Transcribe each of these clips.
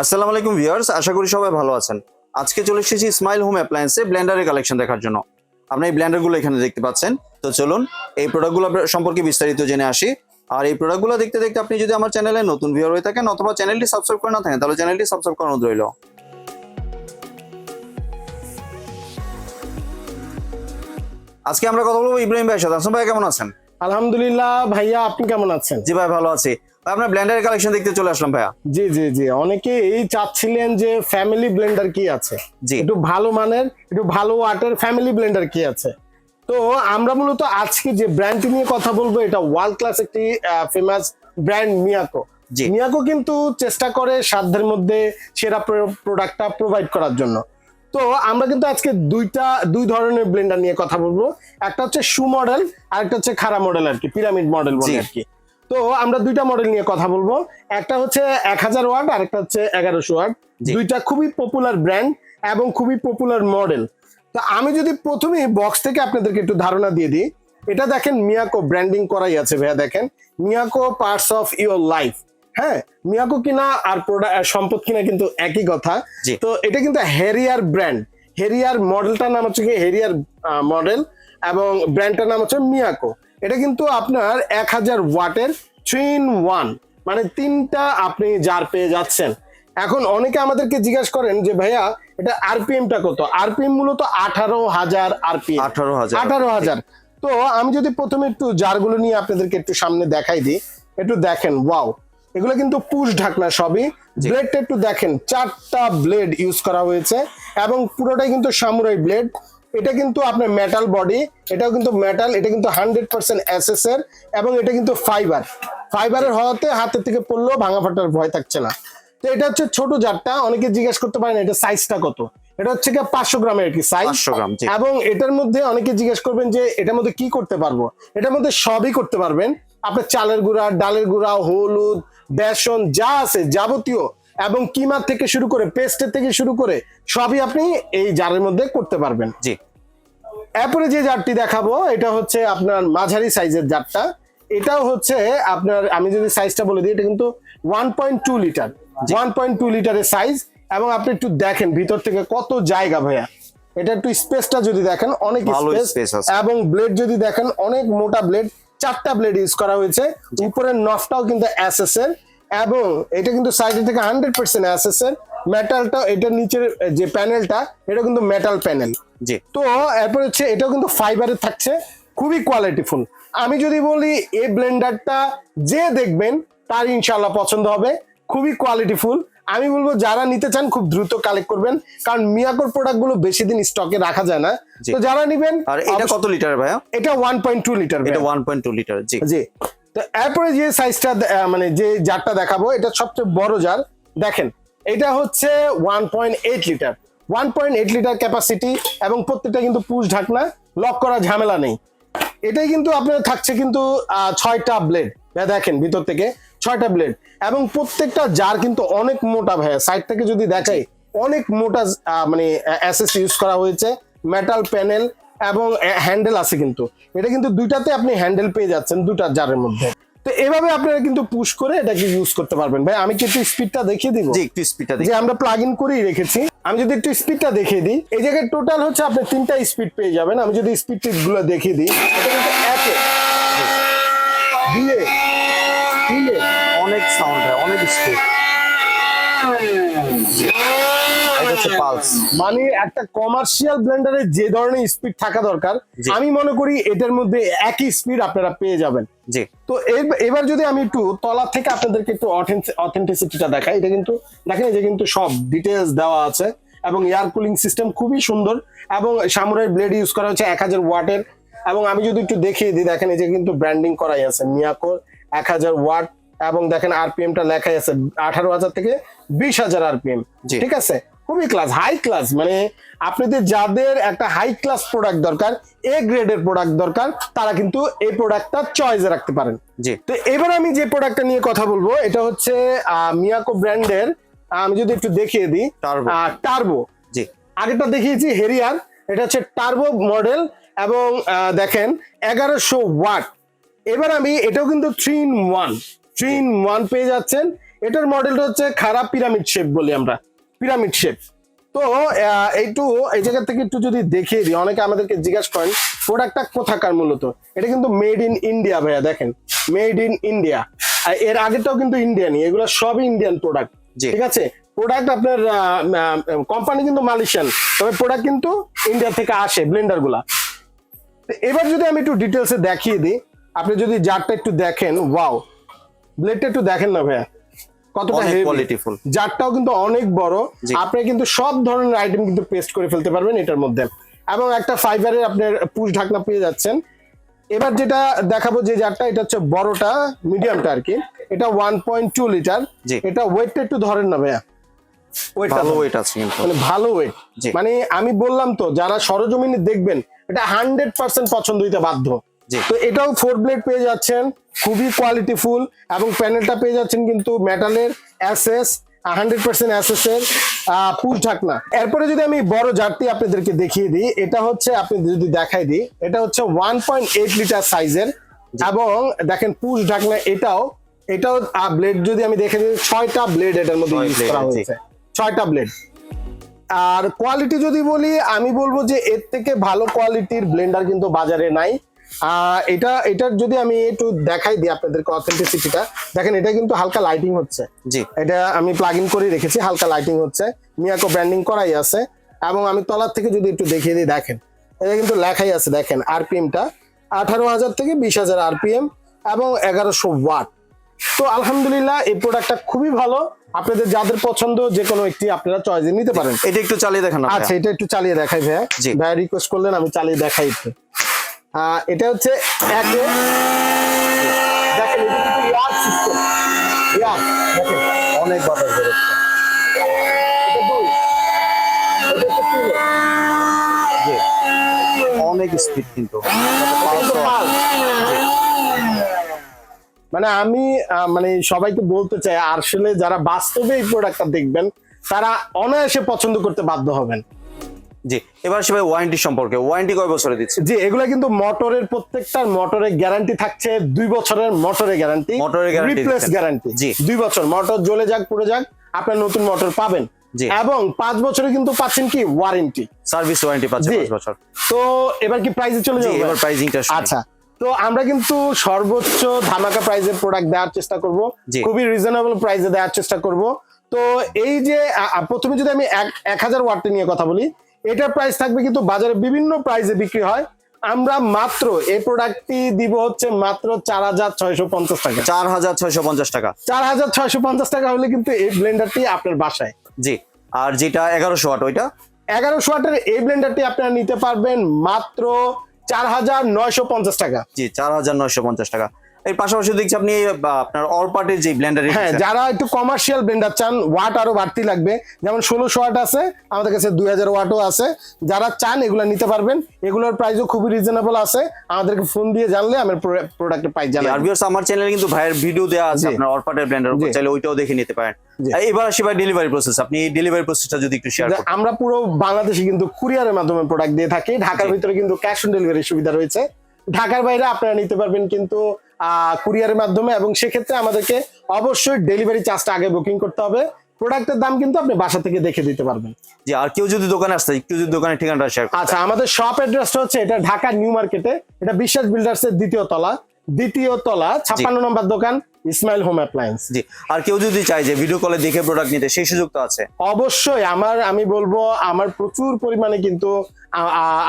আসসালামু আলাইকুম ভিউয়ার্স আশা করি সবাই ভালো আছেন। আজকে চলে এসেছি স্মাইল হোম অ্যাপ্লায়েন্সে ব্লেন্ডারের কালেকশন দেখার জন্য। আপনি এই ব্লেন্ডারগুলো এখানে দেখতে পাচ্ছেন। তো চলুন এই প্রোডাক্টগুলো সম্পর্কে বিস্তারিত জেনে আসি। আর এই প্রোডাক্টগুলো দেখতে দেখতে আপনি যদি আমার চ্যানেলে নতুন ভিউয়ার হয়ে থাকেন অথবা চ্যানেলটি সাবস্ক্রাইব করে না থাকেন তাহলে চ্যানেলটি সাবস্ক্রাইব করানো রইল। আজকে আমরা কথা বলব ইব্রাহিম ভাইয়ের সাথে। আসুন ভাই কেমন আছেন? আলহামদুলিল্লাহ ভাইয়া আপনি কেমন আছেন? জি ভাই ভালো আছি। ভাই, আপনার ব্লেন্ডারের কালেকশন দেখতে চলে আসলাম ভাইয়া। জি জি জি। অনেকে এই চাচ্ছিলেন যে ফ্যামিলি ব্লেন্ডার কি আছে? জি। একটু ভালো মানের একটু ভালো ওয়াটের ফ্যামিলি ব্লেন্ডার কি আছে? তো আমরা মূলত আজকে যে ব্র্যান্ডটি নিয়ে কথা বলব এটা ওয়ার্ল্ড ক্লাস একটি ফেমাস ব্র্যান্ড মিয়াকো। মিয়াকো কিন্তু চেষ্টা করে সাধ্যের মধ্যে সেরা প্রোডাক্টটা প্রোভাইড করার জন্য। তো আমরা কিন্তু আজকে দুইটা দুই ধরনের ব্লেন্ডার নিয়ে কথা বলব। একটা হচ্ছে শু মডেল আর একটা হচ্ছে খারা মডেল আর কি পিরামিড মডেল বলে আর কি। তো আমরা দুইটা মডেল নিয়ে কথা বলব। একটা হচ্ছে এক হাজার ওয়াট আর একটা হচ্ছে এগারোশো ওয়াট। দুইটা খুবই পপুলার ব্র্যান্ড এবং খুবই পপুলার মডেল তো আমি যদি প্রথমে বক্স থেকে আপনাদেরকে একটু ধারণা দিয়ে দিই এটা দেখেন মিয়াকো ব্র্যান্ডিং করাই আছে ভাইয়া দেখেন। Miyako parts of your life হ্যাঁ মিয়াকো কিনা আর প্রোডাক্ট সম্পদ কিনা কিন্তু একই কথা। তো এটা কিন্তু হেরিয়ার ব্র্যান্ড হেরিয়ার মডেলটার নাম হচ্ছে হেরিয়ার মডেল এবং ব্র্যান্ডটার নাম হচ্ছে মিয়াকো এটা কিন্তু আপনার এক হাজার ওয়াটের থ্রি ইন ওয়ান মানে তিনটা আপনি জার পেয়ে যাচ্ছেন। এখন অনেকে আমাদেরকে জিজ্ঞাসা করেন যে ভাইয়া এটা আরপিএমটা কত? আরপিএম মূলত আঠারো হাজার আরপিএম আঠারো হাজার। আঠারো হাজার। তো আমি যদি প্রথমে একটু জারগুলো নিয়ে আপনাদেরকে একটু সামনে দেখাই দিই একটু দেখেন ওয়াও এগুলো কিন্তু পুশ ঢাকনা সবই। ব্লেডটা একটু দেখেন চারটা ব্লেড ইউজ করা হয়েছে এবং পুরোটাই কিন্তু সামুরাই ব্লেড এটা কিন্তু আপনার মেটাল বডি এটাও কিন্তু মেটাল এটা কিন্তু হান্ড্রেড পার্সেন্ট এসএস এর এবং এটা কিন্তু ফাইবার ফাইবারের হওয়াতে হাতের থেকে পড়লেও ভাঙা ফাটার ভয় থাকছে না। তো এটা হচ্ছে ছোট জারটা অনেকে জিজ্ঞেস করতে পারেন এটা সাইজটা কত। এটা হচ্ছে কি পাঁচশো গ্রামের কি সাইজ এবং এটার মধ্যে অনেকে জিজ্ঞেস করবেন যে এটার মধ্যে কি করতে পারব? এটার মধ্যে সবই করতে পারবেন। আপনার চালের গুঁড়া ডালের গুঁড়া হলুদ বেসন যা আছে যাবতীয় এবং কিমার থেকে শুরু করে পেস্টের থেকে শুরু করে সবই আপনি এই জারের মধ্যে করতে পারবেন। জি। এরপরে যে জারটি দেখাবো এটা হচ্ছে আপনার মাঝারি সাইজের জারটা। এটাও হচ্ছে আপনার আমি যদি সাইজটা বলে দিই এটা কিন্তু one point two litre one point two লিটারের সাইজ এবং আপনি একটু দেখেন ভিতর থেকে কত জায়গা ভাইয়া। এটা একটু স্পেসটা যদি দেখেন অনেক স্পেস। এবং ব্লেড যদি দেখেন অনেক মোটা ব্লেড চারটা ব্লেড ইউজ করা হয়েছে। উপরের নফটাও কিন্তু এসএস এর। এবং এটা কিন্তু সাইডে থেকে হান্ড্রেড পার্সেন্ট এসএস এর মেটালটা এটা নিচের যে প্যানেলটা এটা কিন্তু মেটাল প্যানেল জি। তো এরপর হচ্ছে এটাও কিন্তু ফাইবারের থাকছে খুবই কোয়ালিটিফুল আমি যদি বলি এই ব্লেন্ডারটা যে দেখবেন তার ইনশাল্লাহ পছন্দ হবে খুবই কোয়ালিটিফুল আমি বলব যারা নিতে চান খুব দ্রুত কালেক্ট করবেন কারণ মিয়াকোর প্রোডাক্টগুলো বেশি দিন স্টকে রাখা যায় না। তো যারা নিবেন আর এটা কত লিটার ভাইয়া? এটা ওয়ান পয়েন্ট টু লিটার এটা ওয়ান পয়েন্ট টু লিটার জি। জি। তো এরপরে যে সাইজটা মানে যে জারটা দেখাবো এটা সবচেয়ে বড় জার। দেখেন এটা হচ্ছে one point eight litre one point eight litre capacity এবং প্রত্যেকটা কিন্তু পুশ ঢাকনা লক করা ঝামেলা নেই। এটাই কিন্তু আপনার থাকছে কিন্তু ছয়টা ব্লেড দেখেন ভিতর থেকে ছয়টা ব্লেড এবং প্রত্যেকটা জার কিন্তু অনেক মোটা ভাইয়া। সাইড থেকে যদি দেখাই অনেক মোটা মানে অ্যাসেস ইউজ করা হয়েছে। মেটাল প্যানেল এবং হ্যান্ডেল আছে কিন্তু। এটা কিন্তু দুইটাতে আপনি হ্যান্ডেল পেয়ে যাচ্ছেন দুটা জারের মধ্যে। তো এভাবে আপনারা কিন্তু পুশ করে এটাকে ইউজ করতে পারবেন। ভাই আমি কি একটু স্পিডটা দেখিয়ে দিব? জি একটু স্পিডটা দেখি যে আমরা প্লাগ ইন করেই রেখেছি। আমি যদি একটু স্পিডটা দেখিয়ে দিই এই জায়গায় টোটাল হচ্ছে আপনি তিনটা স্পিড পেয়ে যাবেন। আমি যদি স্পিডগুলো দেখিয়ে দিই এটা কিন্তু একে। দুয়ে তিনে অনেক সাউন্ড হয় অনেক স্পিড মানে একটা কমার্শিয়াল ব্লেন্ডারে যে ধরনের স্পিড থাকা দরকার আমি মনে করি এটার মধ্যে একই স্পিড আপনারা পেয়ে যাবেন। জি। তো এবার যদি আমি একটু তলা থেকে আপনাদেরকে একটু অথেন্টিসিটিটা দেখাই এটা কিন্তু দেখেন এই যে কিন্তু সব ডিটেলস দেওয়া আছে এবং এয়ার কুলিং সিস্টেম খুবই সুন্দর এবং সামুরাই ব্লেড ইউজ করা হচ্ছে এক হাজার ওয়াটের এবং আমি যদি একটু দেখিয়ে দিই দেখেন এই যে কিন্তু ব্র্যান্ডিং করাই আছে মিয়াকোর এক হাজার ওয়াট এবং দেখেন আরপিএম টা লেখাই আছে আঠারো হাজার থেকে বিশ হাজার আরপিএম। ঠিক আছে? খুবই ক্লাস হাই ক্লাস মানে আপনাদের যাদের একটা হাই ক্লাস প্রোডাক্ট দরকার এ গ্রেডের প্রোডাক্ট দরকার তারা কিন্তু এই প্রোডাক্টটা চয়েসে রাখতে পারেন। জি। তো এবার আমি যে প্রোডাক্টটা নিয়ে কথা বলব এটা হচ্ছে মিয়াকো ব্র্যান্ডের আমি যদি একটু দেখিয়ে দিই। টার্বো জি। আগেরটা দেখিয়েছি হেরিয়ার এটা হচ্ছে টার্বো মডেল এবং দেখেন এগারোশো ওয়াট। এবার আমি এটাও কিন্তু three in one three in one পেয়ে যাচ্ছেন। এটার মডেলটা হচ্ছে খারাপ পিরামিড শেপ বলি আমরা। পিরামিড শেপ তো এইটু এই জায়গা থেকে একটু যদি দেখিয়ে দিই অনেকে আমাদেরকে জিজ্ঞাসা করেন প্রোডাক্টটা কোথাকার মূলত? এটা কিন্তু মেড ইন ইন্ডিয়া ভাইয়া দেখেন। মেড ইন ইন্ডিয়া এর আগেটাও কিন্তু ইন্ডিয়ানই এগুলো সবই ইন্ডিয়ান প্রোডাক্ট ঠিক আছে? প্রোডাক্ট আপনার কোম্পানি কিন্তু মালয়েশিয়ান তবে প্রোডাক্ট কিন্তু ইন্ডিয়া থেকে আসে ব্লেন্ডারগুলা। তো এবার যদি আমি একটু ডিটেলসে দেখিয়ে দিই আপনি যদি জারটা একটু দেখেন ওয়াও ব্লেডটা একটু দেখেন না ভাইয়া। কতটা কোয়ালিটিফুল জারটাও কিন্তু অনেক বড়। আপনি কিন্তু সব ধরনের আইটেম কিন্তু পেস্ট করে ফেলতে পারবেন এটার মধ্যে। এবং একটা ফাইবারের আপনার পুশ ঢাকনা পেয়ে যাচ্ছেন। এবার যেটা দেখাবো যে জারটা এটা হচ্ছে বড়টা মিডিয়ামটা আর কি। এটা ওয়ান পয়েন্ট টু লিটার। এটা ওয়েটটা একটু ধরেন না ভাইয়া। ভালো ওয়েট আছে কিন্তু। মানে ভালো ওয়েট মানে আমি বললাম তো যারা সরজমিনে দেখবেন এটা হান্ড্রেড পার্সেন্ট পছন্দ হইতে বাধ্য। তো এটাও ফোর ব্লেড পেয়ে যাচ্ছেন খুবই কোয়ালিটিফুল এবং প্যানেলটা পেয়ে যাচ্ছেন কিন্তু মেটালের অ্যাসেস হান্ড্রেড পার্সেন্ট অ্যাসেস এর পুশ ঢাকনা এরপরে যদি আমি বড় জারটি আপনাদেরকে দেখিয়ে দিই এটা হচ্ছে আপনি যদি দেখাই দিই এটা হচ্ছে ওয়ান পয়েন্ট এইট লিটার সাইজের এবং দেখেন পুশ ঢাকনা এটাও এটাও ব্লেড যদি আমি দেখে দিই ছয়টা ব্লেড এটার মধ্যে ইউজ করা হয়েছে। ছয়টা ব্লেড আর কোয়ালিটি যদি বলি আমি বলব যে এর থেকে ভালো কোয়ালিটির ব্লেন্ডার কিন্তু বাজারে নাই। এটা এটার যদি আমি একটু দেখাই দিই আপনাদেরকে অথেন্টিসিটিটা দেখেন এটা কিন্তু হালকা লাইটিং হচ্ছে। জি। এটা আমি প্লাগ ইন করে রেখেছি হালকা লাইটিং হচ্ছে। মিয়াকো ব্র্যান্ডিং করাই আছে। এবং আমি তলার থেকে যদি একটু দেখিয়ে দিই দেখেন এটা কিন্তু লেখাই আছে দেখেন আরপিএমটা আঠারো হাজার থেকে বিশ হাজার আরপিএম এবং এগারোশো ওয়াট। তো আলহামদুলিল্লাহ এই প্রোডাক্টটা খুবই ভালো। আপনাদের যাদের পছন্দ যে কোনো একটি আপনারা চয়েসে নিতে পারেন। এটা একটু চালিয়ে দেখান আচ্ছা এটা একটু চালিয়ে দেখাই ভাইয়া। জি। ভাইয়া রিকোয়েস্ট করলেন আমি চালিয়ে দেখাই একটু। এটা হচ্ছে একে দেখেন এটা কিন্তু ইয়ার সিস্টেম ইয়ার দেখেন অনেক বাতাস বেরোচ্ছে অনেক স্পিড কিন্তু। মানে আমি মানে সবাইকে বলতে চাই আসলে যারা বাস্তবে এই প্রোডাক্টটা দেখবেন তারা অনায়াসে পছন্দ করতে বাধ্য হবেন। জি এবার ভাই ওয়ারেন্টি সম্পর্কে। ওয়ারেন্টি কয় বছরে দিচ্ছে জি এগুলা কিন্তু মোটরের প্রত্যেকটার মোটরের গ্যারান্টি থাকছে দুই বছরের মোটরের গ্যারান্টি মোটরের guarantee রিপ্লেস গ্যারান্টি জি। দুই বছর মোটর জ্বলে যাক পুড়ে যাক আপনার নতুন মোটর পাবেন। জি। এবং পাঁচ বছরে কিন্তু পাচ্ছেন কি? ওয়ারেন্টি সার্ভিস ওয়ারেন্টি পাচ্ছে জি। পাঁচ বছর। তো এবার কি প্রাইসে চলে যাব এবার প্রাইজিংটা আচ্ছা তো আমরা কিন্তু সর্বোচ্চ ধামাকা প্রাইজের প্রোডাক্ট দেওয়ার চেষ্টা করব। খুবই রিজনেবল প্রাইসে দেওয়ার চেষ্টা করব। তো এই যে প্রথমে যদি আমি এক এক হাজার ওয়াটটা নিয়ে কথা বলি এটার প্রাইস থাকবে কিন্তু বাজারে বিভিন্ন প্রাইসে বিক্রি হয়। আমরা মাত্র এই প্রোডাক্টটি দিব হচ্ছে মাত্র চার হাজার ছয়শো পঞ্চাশ টাকা। চার হাজার ছয়শো পঞ্চাশ টাকা। চার হাজার ছয়শো পঞ্চাশ টাকা হলে কিন্তু এই ব্লেন্ডারটি আপনার বাসায়। জি। আর যেটা এগারোশো ওয়াট ওইটা? এগারোশো ওয়াটের এই ব্লেন্ডারটি আপনারা নিতে পারবেন মাত্র চার হাজার নয়শো পঞ্চাশ টাকা। জি চার হাজার নয়শো পঞ্চাশ টাকা। এর পাশাপাশি দেখছি আপনি আপনার যে ব্লেন্ডার হ্যাঁ যারা একটু কমার্শিয়াল ব্লেন্ডার চান ওয়াট আরও বাড়তি লাগবে। যেমন ষোলোশো ওয়াট আছে আমাদের কাছে দুই হাজার ওয়াটও আছে। যারা চান এগুলো নিতে পারবেন এগুলোর প্রাইসও খুবই রিজনেবল আছে। আমাদেরকে ফোন দিয়ে জানলে আমার প্রোডাক্টের প্রাইস আর ভিউয়ার্স আমার চ্যানেলে কিন্তু ভাইয়ের ভিডিও দেওয়া আছে আপনার ব্লেন্ডার চাইলে ওইটাও দেখে নিতে পারেন। এবার আসি ভাই ডেলিভারি প্রসেস আপনি এই ডেলিভারি প্রসেসটা যদি একটু শেয়ার করেন। আমরা পুরো বাংলাদেশে কিন্তু কুরিয়ারের মাধ্যমে প্রোডাক্ট দিয়ে থাকি। ঢাকার ভিতরে কিন্তু ক্যাশ অন ডেলিভারির সুবিধা রয়েছে। ঢাকার বাইরে আপনারা নিতে পারবেন কিন্তু কুরিয়ারের মাধ্যমে এবং সেক্ষেত্রে আমাদেরকে অবশ্যই ডেলিভারি চার্জটা আগে বুকিং করতে হবে। প্রোডাক্টের দাম কিন্তু আপনি বাসা থেকে দেখে দিতে পারবেন। জি আর কেউ যদি দোকানে আসতে কেউ যদি দোকানের ঠিকানাটা শেয়ার আচ্ছা আমাদের শপ অ্যাড্রেসটা হচ্ছে এটা ঢাকা নিউ মার্কেটে। এটা বিশ্বাস বিল্ডার্সের দ্বিতীয় তলা। দ্বিতীয় তলা ছাপ্পান্ন নম্বর দোকান ইসমাইল হোম অ্যাপ্লায়েন্স জি। আর কেউ যদি চায় যে ভিডিও কলে দেখে প্রোডাক্ট নিতে সেই সুযোগ তো আছে। অবশ্যই আমার আমি বলব আমার প্রচুর পরিমাণে কিন্তু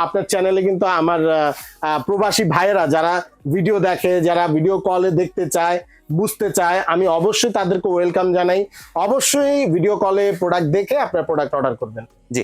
আপনার চ্যানেলে কিন্তু আমার প্রবাসী ভাইয়েরা যারা ভিডিও দেখে যারা ভিডিও কলে দেখতে চায় বুঝতে চায় আমি অবশ্যই তাদেরকে ওয়েলকাম জানাই। অবশ্যই ভিডিও কলে প্রোডাক্ট দেখে আপনার প্রোডাক্ট অর্ডার করবেন। জি।